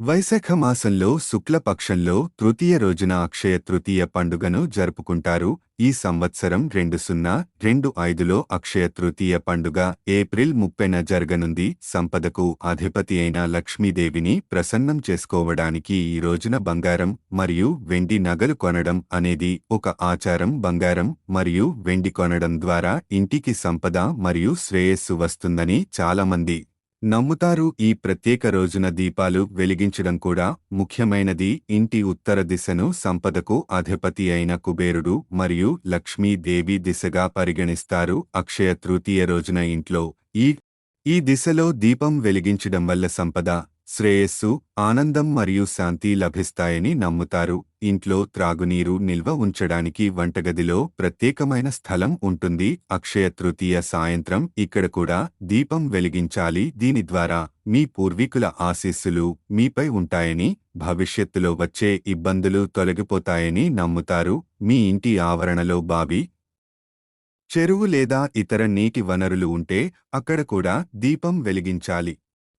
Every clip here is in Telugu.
వైశాఖ మాసంలో శుక్లపక్షంలో తృతీయ రోజున అక్షయ తృతీయ పండుగను జరుపుకుంటారు. ఈ సంవత్సరం రెండు సున్నా రెండు ఐదులో అక్షయ తృతీయ పండుగ ఏప్రిల్ ముప్పెన జరగనుంది. సంపదకు అధిపతి అయిన లక్ష్మీదేవిని ప్రసన్నం చేసుకోవడానికి ఈ రోజున బంగారం మరియు వెండి నగలు కొనడం అనేది ఒక ఆచారం. బంగారం మరియు వెండి కొనడం ద్వారా ఇంటికి సంపద మరియు శ్రేయస్సు వస్తుందని చాలామంది నమ్ముతారు ఈ ప్రత్యేక రోజున దీపాలు వెలిగించడం కూడా ముఖ్యమైనది. ఇంటి ఉత్తర దిశను సంపదకు అధిపతి అయిన కుబేరుడు మరియు లక్ష్మీదేవి దిశగా పరిగణిస్తారు. అక్షయ తృతీయ రోజున ఇంట్లో ఈ ఈ దిశలో దీపం వెలిగించడం వల్ల సంపద శ్రేయస్సు ఆనందం మరియు శాంతి లభిస్తాయని నమ్ముతారు. ఇంట్లో త్రాగునీరు నిల్వ ఉంచడానికి వంటగదిలో ప్రత్యేకమైన స్థలం ఉంటుంది. అక్షయ తృతీయ సాయంత్రం ఇక్కడ కూడా దీపం వెలిగించాలి. దీని ద్వారా మీ పూర్వీకుల ఆశీస్సులు మీపై ఉంటాయని భవిష్యత్తులో వచ్చే ఇబ్బందులు తొలగిపోతాయని నమ్ముతారు. మీ ఇంటి ఆవరణలో బావి చెరువు లేదా ఇతర నీటి వనరులు ఉంటే అక్కడ కూడా దీపం వెలిగించాలి.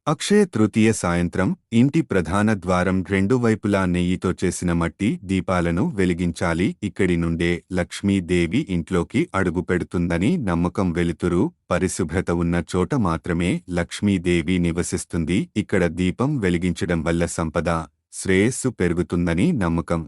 అక్షయ తృతీయ సాయంత్రం ఇంటి ప్రధాన ద్వారం రెండు వైపులా నెయ్యితో చేసిన మట్టి దీపాలను వెలిగించాలి. ఇక్కడి నుండే లక్ష్మీదేవి ఇంట్లోకి అడుగుపెడుతుందని నమ్మకం వెలుతురు. పరిశుభ్రత ఉన్న చోట మాత్రమే లక్ష్మీదేవి నివసిస్తుంది. ఇక్కడ దీపం వెలిగించడం వల్ల సంపద శ్రేయస్సు పెరుగుతుందని నమ్మకం.